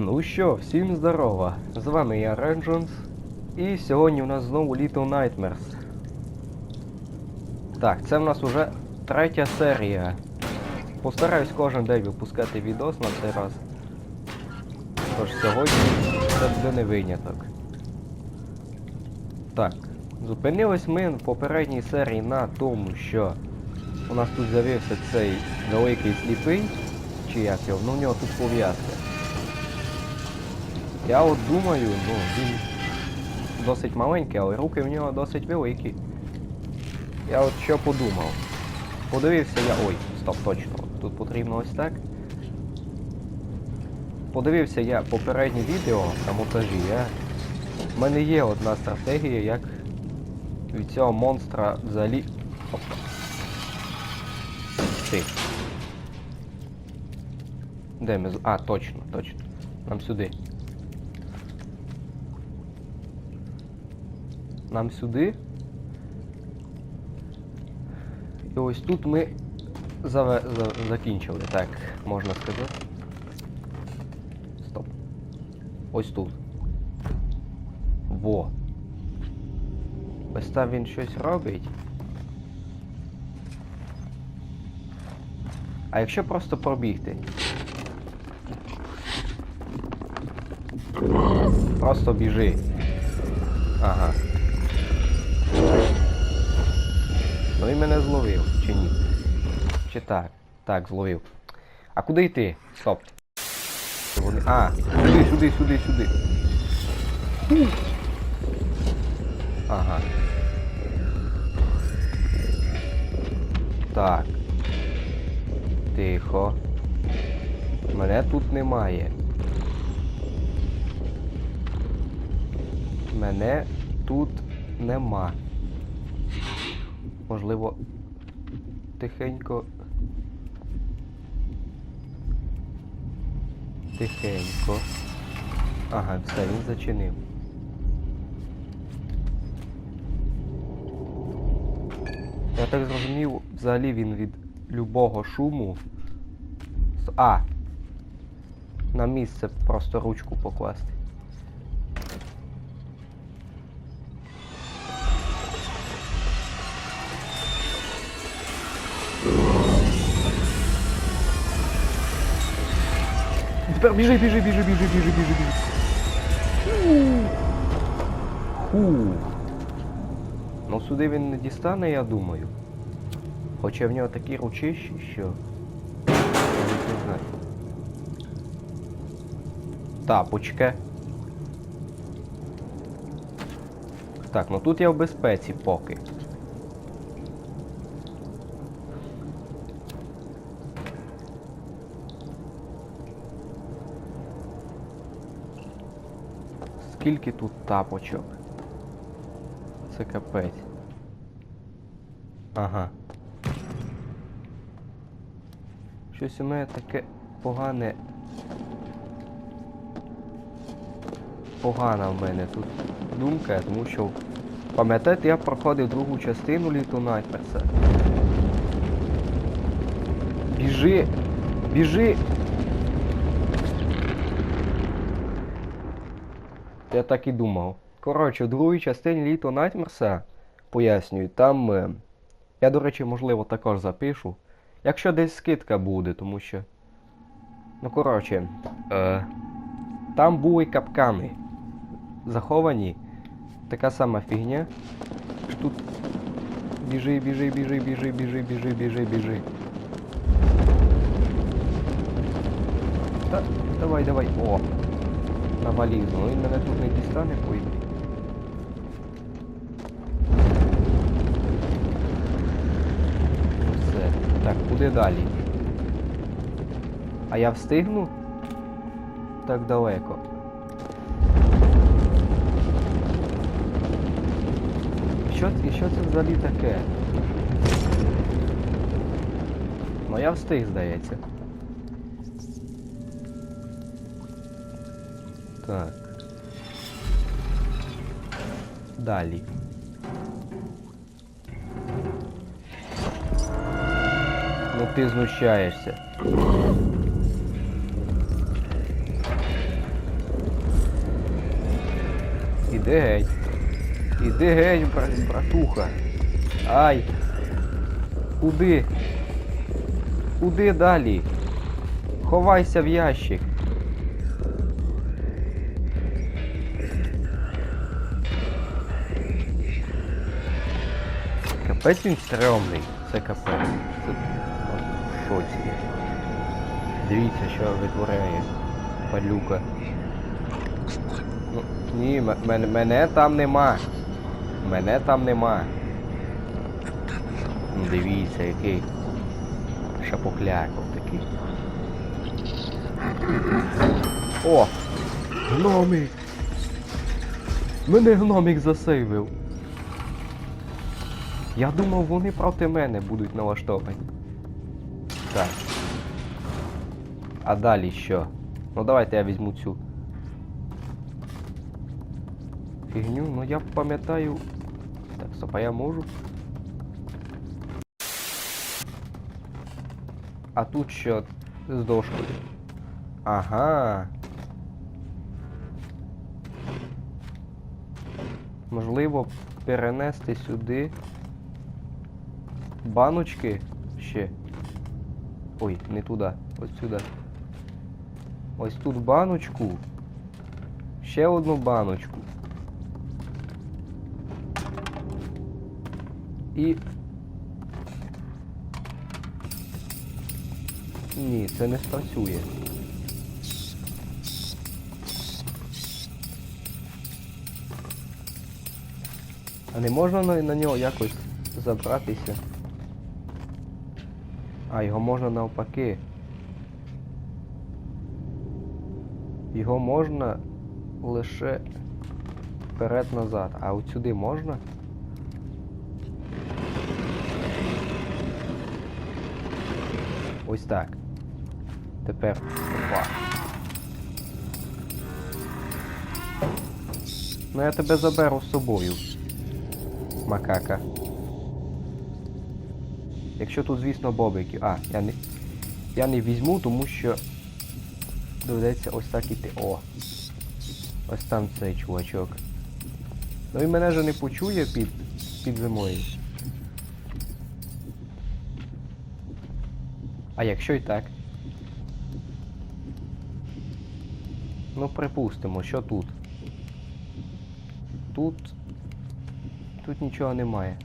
Ну що, всім здорова! З вами я Ренджонс. І сьогодні у нас знову Little Nightmares. Так, це в нас уже третя серія. Постараюсь кожен день випускати відос на цей раз. Тож сьогодні це буде не виняток. Так, зупинились ми в попередній серії на тому, що у нас тут з'явився цей великий сліпий, чи як його, ну в нього тут пов'язка. Я от думаю, ну, він досить маленький, але руки в нього досить великі. Я от що подумав. Подивився я... Ой, стоп, точно. Тут потрібно ось так. Подивився я попереднє відео на монтажі. Я... У мене є одна стратегія, як від цього монстра взагалі... Опа. Ти. Де ми з... А, точно, точно. Нам сюди. Нам сюди. І ось тут ми заве... за... закінчили, так, можна сказати. Стоп. Ось тут. Во. Ось там він щось робить. А якщо просто пробігти? Просто біжи. Ну він мене зловив, чи ні? Чи так? Так, зловив. А куди йти? Стоп. Вони... А, сюди, сюди, сюди, сюди. Ага. Так. Тихо. Мене тут немає. Мене тут нема. Можливо, тихенько. Тихенько. Ага, все, він зачинив. Я так зрозумів, взагалі він від любого шуму. А! На місце просто ручку покласти. Тепер біжи, біжи, біжи, біжи, біжи, біжи, біжи. Фу. Ну сюди він не дістане, я думаю. Хоча в нього такі ручищі, що. Я не знаю. Тапочка. Так, ну тут я в безпеці поки. Скільки тут тапочок? Це капець. Ага. Щось у мене таке погане. Погана в мене тут думка, тому що. Пам'ятаєте, я проходив другу частину Little Nightmares. Біжи! Біжи! Я так і думав. Коротше, в другій частині Little Nightmares, пояснюю, там. е, Я, до речі, можливо, також запишу. Якщо десь скидка буде, тому що. Ну, коротше, е, там були капкани. Заховані. Така сама фігня. Тут. Біжи, біжи, біжи, біжи, біжи, біжи, біжи, біжи. Та, давай, давай. О! Навалізу. Ну він мене тут не дістане, по ідеї. Все. Так, куди далі? А я встигну? Так далеко. Що, і що це взагалі таке? Ну я встиг, здається. Так. Далі. Ну ти знущаєшся. Іди геть. Іди геть, бра- братуха. Ай. Куди? Куди далі? Ховайся в ящик. Капець він стрьомний. Це капець. Це в шоці. Дивіться, що витворяє падлюка. Ну, ні, мене, мене там нема. Мене там нема. Ну, Дивіться, який шапокляков такий. О! Гномик! Мене гномик засейвив. Я думав, вони проти мене будуть налаштовані. Так. А далі що? Ну давайте я візьму цю. Фігню, ну я пам'ятаю. Так, стоп, а я можу. А тут що з дошкою? Ага. Можливо, перенести сюди баночки ще. Ой, не туди, ось сюди. Ось тут баночку. Ще одну баночку. І. Ні, це не спрацює. А не можна на, на нього якось забратися? А, його можна навпаки. Його можна лише вперед-назад. А от сюди можна? Ось так. Тепер. Опа. Ну я тебе заберу з собою. Макака. Якщо тут, звісно, бобики. А, я не. Я не візьму, тому що доведеться ось так іти. О! Ось там цей чувачок. Ну він мене же не почує під, під зимою. А якщо і так? Ну, припустимо, що тут? Тут. Тут нічого немає.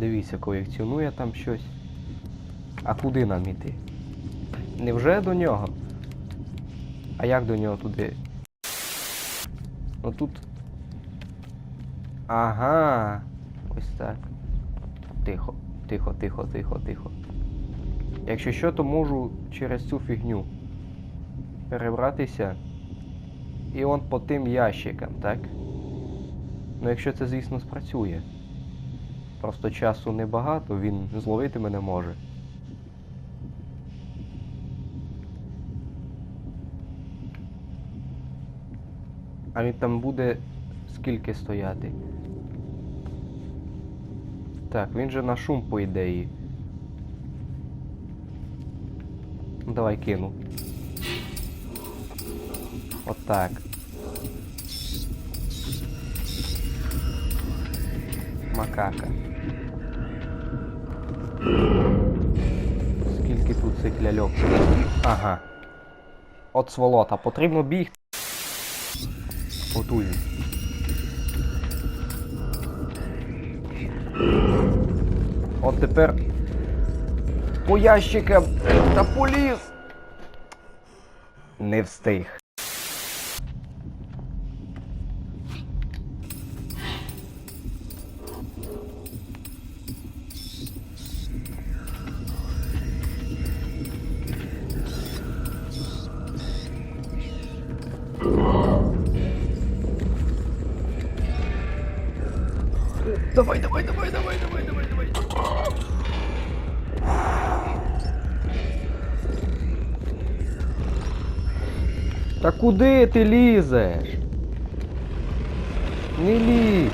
Дивіться, колекціонує там щось. А куди нам іти? Невже до нього? А як до нього туди? Ну тут. Ага. Ось так. Тихо, тихо, тихо, тихо, тихо. Якщо що, то можу через цю фігню перебратися. І он по тим ящикам, так? Ну якщо це, звісно, спрацює. Просто часу небагато, він зловити мене може. А він там буде скільки стояти? Так, він же на шум по ідеї. Ну, Давай кину. Отак. Макака. Скільки тут цих ляльок? Ага. От сволота, потрібно бігти. Отуй. От тепер по ящикам та поліз. Не встиг. Давай, давай, давай, давай, давай, давай, давай. Та куди ти лізеш? Не лізь.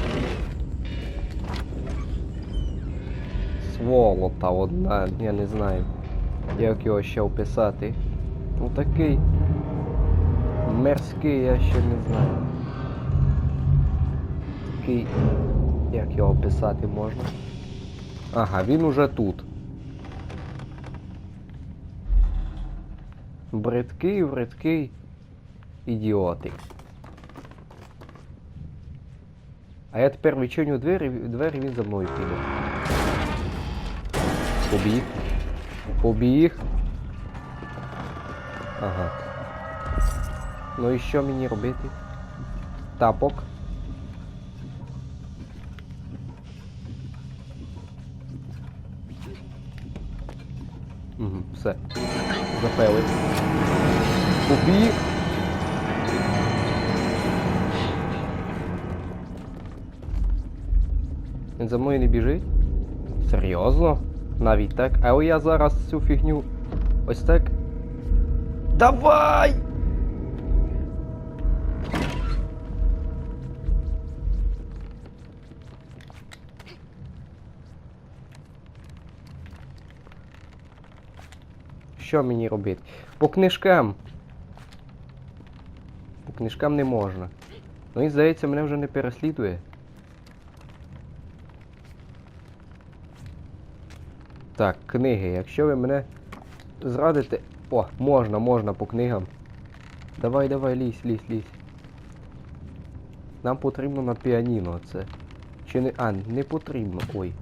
Сволота одна, я не знаю, як його ще описати. Ну такий мерзкий, я ще не знаю. Такий. Як його описати можна? Ага, він уже тут. Бридкий, бридкий ідіотик. А я тепер відчиню двері, двері він за мною піде. Побіг. Побіг. Ага. Ну і що мені робити? Тапок. Угу, все. Запели. Побіг. Він за мною не біжить? Серйозно? Навіть так? А я зараз цю фігню. Ось так. Давай! Що мені робити? По книжкам. По книжкам не можна. Ну і здається, мене вже не переслідує. Так, книги. Якщо ви мене зрадите... О, можна, можна по книгам. Давай, давай, лізь, лізь, лізь. Нам потрібно на піаніно це. Чи не... А, не потрібно. Ой.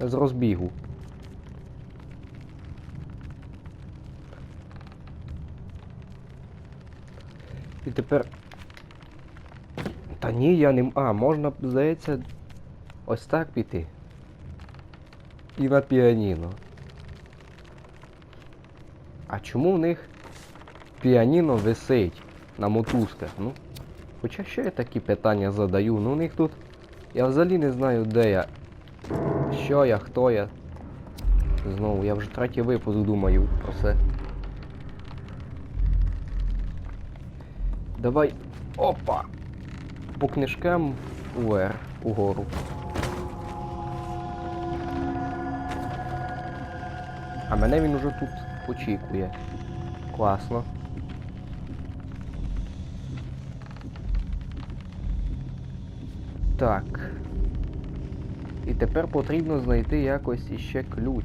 З розбігу. І тепер. Та ні, я не... А, можна, здається, ось так піти. І на піаніно. А чому в них піаніно висить на мотузках? Ну, хоча що я такі питання задаю? Ну у них тут. Я взагалі не знаю, де я. Що я, хто я. Знову, я вже третій випуск думаю про це. Давай. Опа! По книжкам вверх, угору. А мене він уже тут очікує. Класно. Так. І тепер потрібно знайти якось іще ключ.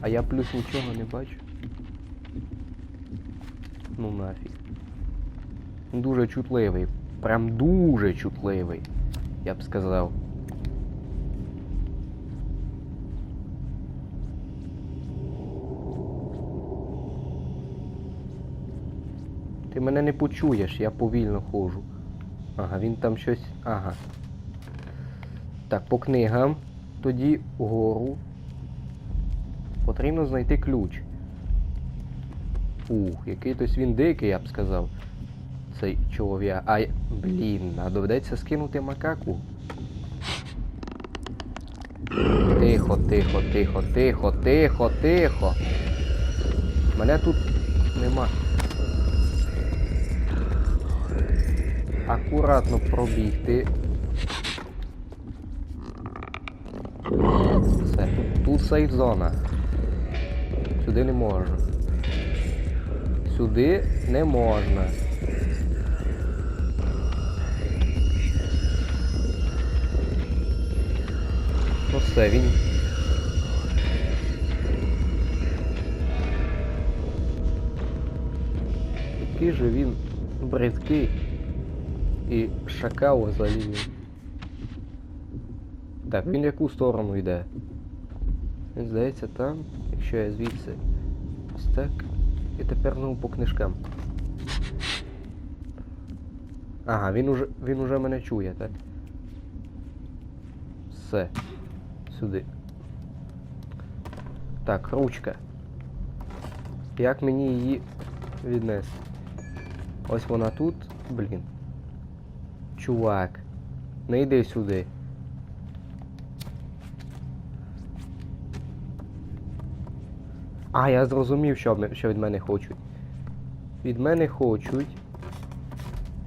А я плюс нічого не бачу. Ну нафіг. Дуже чутливий. Прям дуже чутливий. Я б сказав. Ти мене не почуєш, я повільно ходжу. Ага, він там щось. Ага. Так, по книгам. Тоді вгору. Потрібно знайти ключ. Ух, який-тось він дикий, я б сказав. Цей чолов'я. Ай, блін, а доведеться скинути макаку. Тихо, тихо, тихо, тихо, тихо, тихо. Мене тут нема. Акуратно пробігти. Все. Тут сейф зона. Сюди не можна. Сюди не можна. Все, він. Який же він бридкий і шакал взагалі. Так, він в яку сторону йде? Здається там, якщо я звідси. Ось так. І тепер знову по книжкам. Ага, він уже він уже мене чує, так? Все. Сюди. Так, ручка. Як мені її віднести? Ось вона тут. Блін. Чувак. Не йди сюди. А, я зрозумів, що, що від мене хочуть. Від мене хочуть,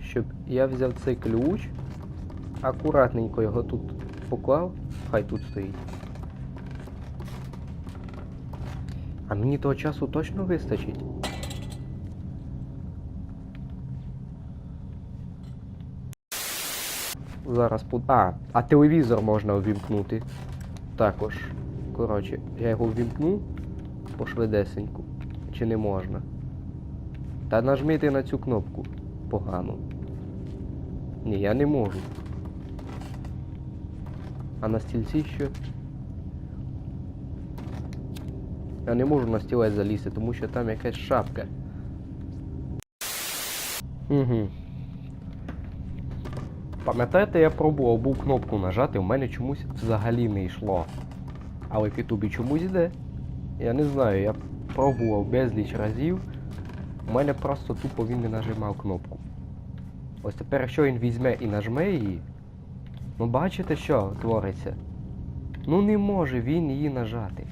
щоб я взяв цей ключ, акуратненько його тут поклав, хай тут стоїть. А мені того часу точно вистачить? Зараз под... А, а телевізор можна увімкнути. Також. Коротше, я його ввімкну пошвидесеньку. Чи не можна? Та нажмите на цю кнопку. Погано. Ні, я не можу. А на стільці що? Я не можу на стілець залізти, тому що там якась шапка. Угу. Пам'ятаєте, я пробував був кнопку нажати, у мене чомусь взагалі не йшло. Але в Ютубі чомусь йде. Я не знаю, я пробував безліч разів. У мене просто тупо він не нажимав кнопку. Ось тепер, якщо він візьме і нажме її. Ну бачите, що твориться? Ну не може він її нажати.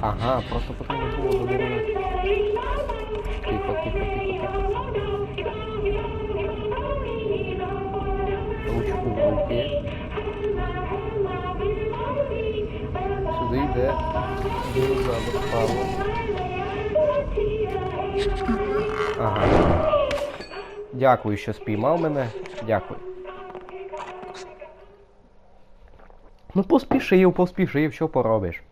Ага, просто потрібно було забирати. Тихо, тихо, тихо, тихо. Ручку в руки. Сюди йде. Динозавр вправо. Ага. Дякую, що спіймав мене. Дякую. Ну поспішив, поспішив, що поробиш.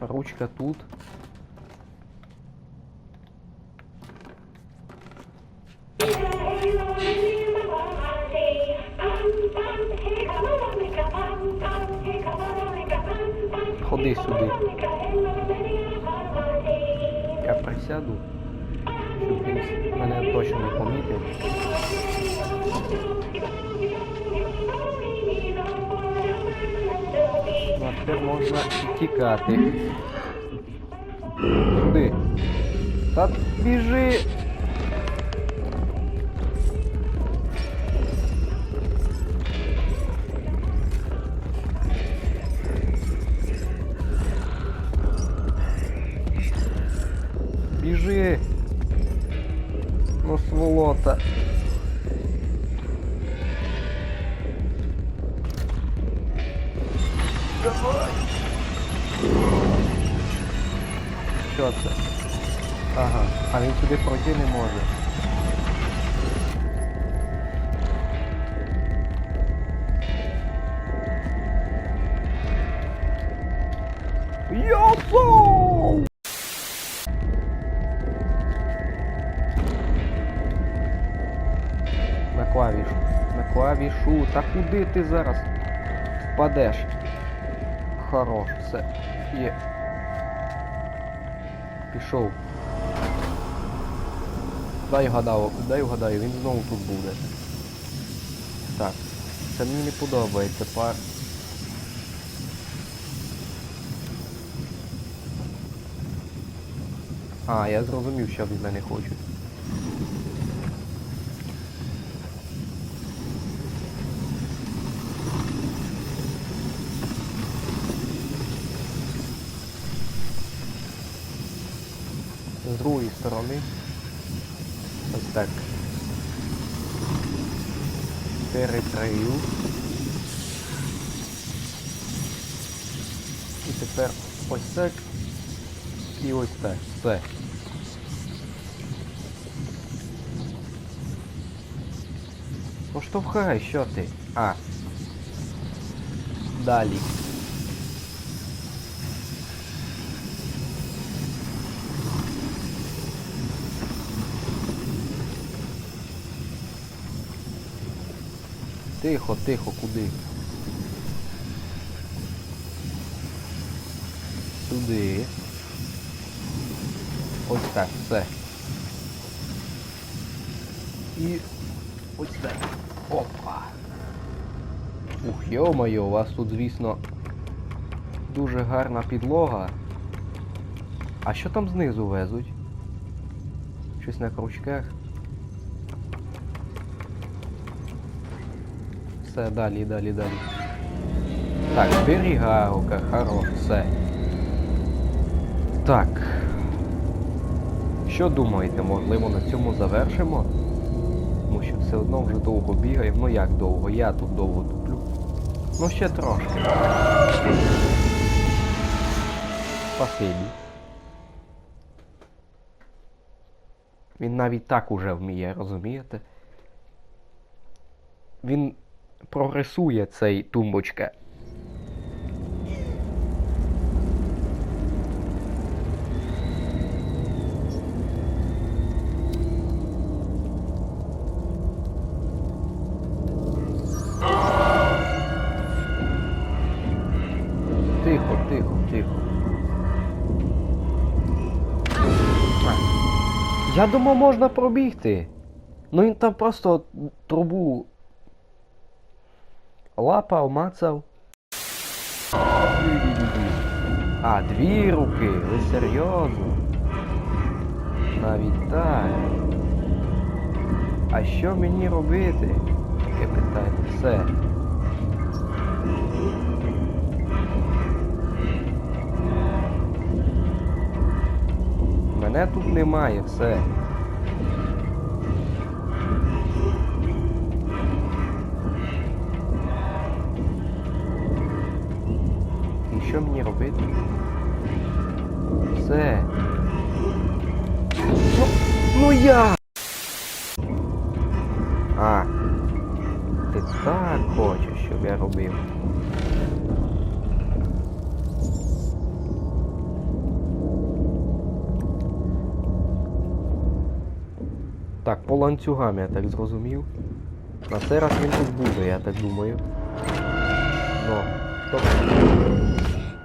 Ручка тут. Сюди. Я присяду, щоб він мене точно не помітив. Ну, а тепер можна тікати. Куди? Та біжи! Біжи! Ну, сволота. Що це? Ага, а він сюди пройти не може. Та куди ти зараз впадеш? Хорош, все. Є. Пішов. Дай вгадаю, дай вгадаю, він знову тут буде. Так. Це мені не подобається, пар. А, я зрозумів, що від мене хочуть. сторони. Ось так. Перекрию. І тепер ось так. І ось так. Все. Поштовхай, що ти? А. Далі. Тихо, тихо, куди? Сюди. Ось так, все. І ось так. Опа. Ух, йо-моє, у вас тут, звісно, дуже гарна підлога. А що там знизу везуть? Щось на крючках. Все, далі, далі, далі. Так, зберігалка, хорош, все. Так. Що думаєте, можливо, на цьому завершимо? Тому що все одно вже довго бігаємо. Ну як довго? Я тут довго туплю. Ну ще трошки. Спасибі. Він навіть так уже вміє, розумієте? Він прогресує цей тумбочка. Тихо, тихо, тихо. Я думав, можна пробігти. Ну він там просто трубу лапав, мацав. А, дві руки, ви серйозно? Навіть так. А що мені робити? Таке питання. Все. Мене тут немає, все. Що мені робити? Все. Ну, ну я! А. Ти так хочеш, щоб я робив. Так, по ланцюгам я так зрозумів. На цей раз він тут буде, я так думаю. Ну, стоп.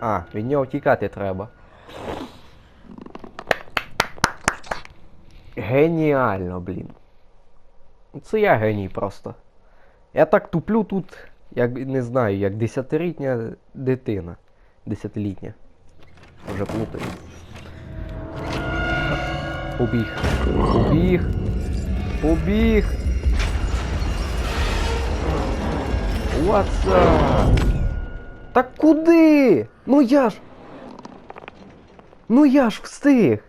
А, від нього тікати треба. Геніально, блін. Це я геній просто. Я так туплю тут, як не знаю, як десятилітня дитина. Десятилітня. Вже плутаю. Побіг. Побіг. Побіг. What's up? Так куди? Ну я ж. Ну я ж встиг.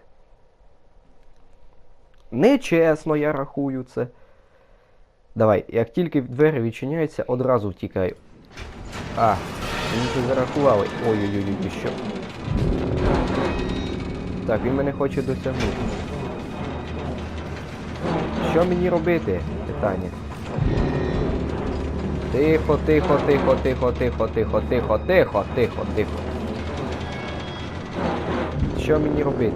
Нечесно, я рахую це. Давай, як тільки двері відчиняються, одразу втікаю. А, мені це зарахували. Ой-ой-ой, що. Так, він мене хоче досягнути. Що мені робити? Питання. Тихо, тихо, тихо, тихо, тихо, тихо, тихо, тихо, тихо, тихо. Що мені робити?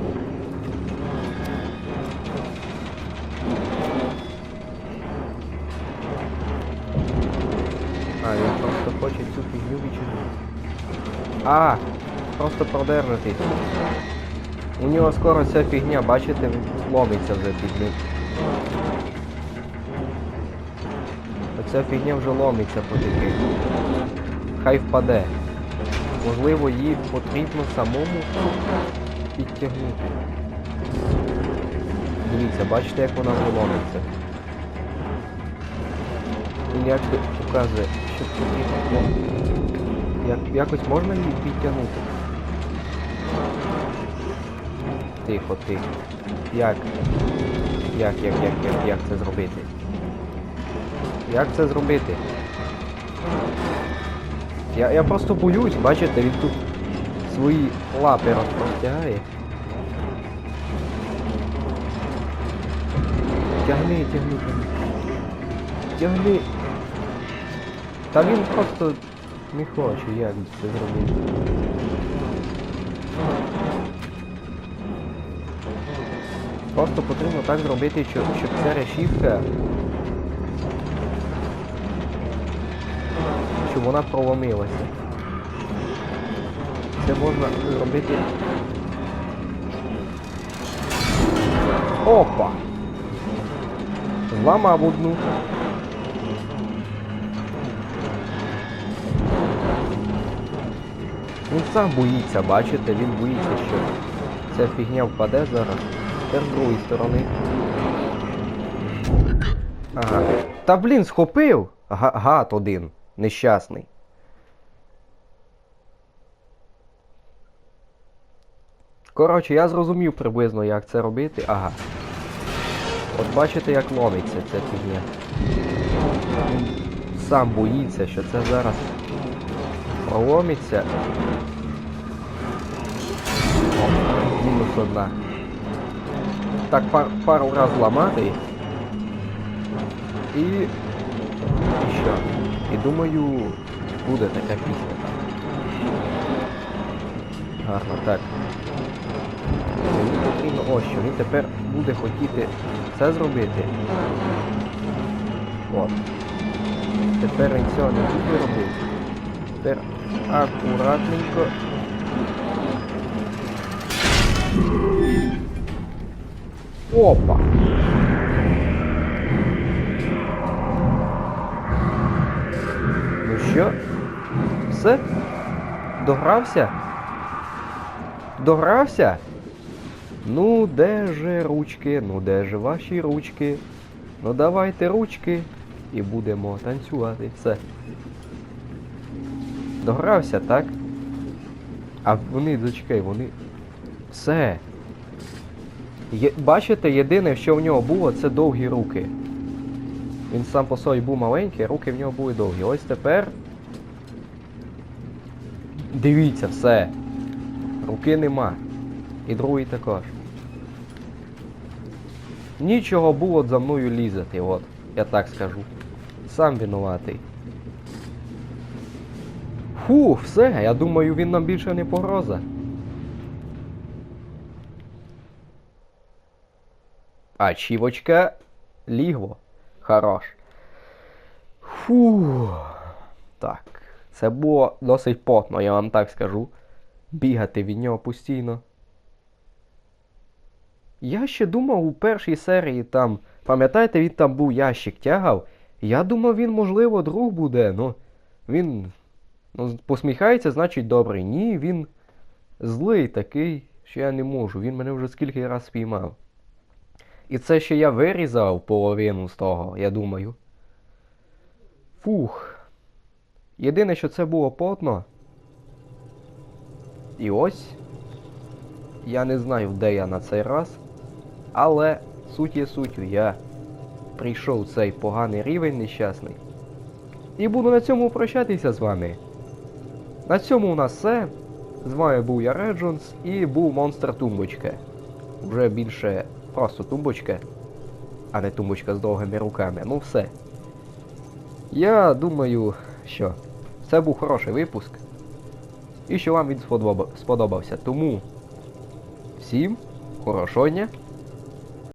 А, він просто хоче цю фігню відчинити. А, просто продержатись. У нього скоро ця фігня, бачите, ломиться вже під ним. Оця фігня вже ломиться потихи. Хай впаде. Можливо, її потрібно самому підтягнути. Дивіться, бачите, як вона вже ломиться. Він як би показує, що. Як, якось можна її підтягнути? Тихо, тихо. Як? Як, як, як, як, як це зробити? Як це зробити? Я, я просто боюсь, бачите, він тут свої лапи розпростягає. Тягни, тягни, тягни. Тягни. Та він просто не хоче, як це зробити. Просто потрібно так зробити, щоб, щоб ця решівка щоб вона проломилася. Це можна зробити. Опа! Зламав одну. Він сам боїться, бачите, він боїться, що ця фігня впаде зараз. Тепер з другої сторони. Ага. Та блін, схопив! Га- Гад один. Нещасний. Коротше, я зрозумів приблизно, як це робити. Ага. От бачите, як ловиться ця фігня. Сам боїться, що це зараз проломиться. Мінус одна. Так пар, пару раз ламати. І... І що? І думаю, буде така пісня там. Гарно, так. Мені потрібно ось що, він тепер буде хотіти це зробити. От. Тепер він цього не буде робити. Тепер акуратненько. Опа! Все? Догрався? Догрався? Ну, де же ручки? Ну де же ваші ручки? Ну давайте ручки і будемо танцювати. Все. Догрався, так? А вони, зачекай, вони. Все. Є... Бачите, єдине, що в нього було, це довгі руки. Він сам по собі був маленький, руки в нього були довгі. Ось тепер. Дивіться, все. Руки нема. І другий також. Нічого було за мною лізати, от, я так скажу. Сам винуватий. Фу, все, я думаю, він нам більше не погроза. А чівочка лігво. Хорош. Фу. Так. Це було досить потно, я вам так скажу. Бігати від нього постійно. Я ще думав у першій серії там. Пам'ятаєте, він там був ящик тягав. Я думав, він, можливо, друг буде, ну. Він. Ну, посміхається, значить добрий. Ні, він злий такий, що я не можу. Він мене вже скільки раз спіймав. І це ще я вирізав половину з того, я думаю. Фух. Єдине, що це було потно. І ось. Я не знаю, де я на цей раз. Але суть є суттю, я прийшов цей поганий рівень нещасний. І буду на цьому прощатися з вами. На цьому у нас все. З вами був я Реджонс і був монстр Тумбочка. Вже більше просто тумбочка, а не тумбочка з довгими руками. Ну все. Я думаю, що це був хороший випуск. І що вам він сподобався. Тому всім хорошого дня.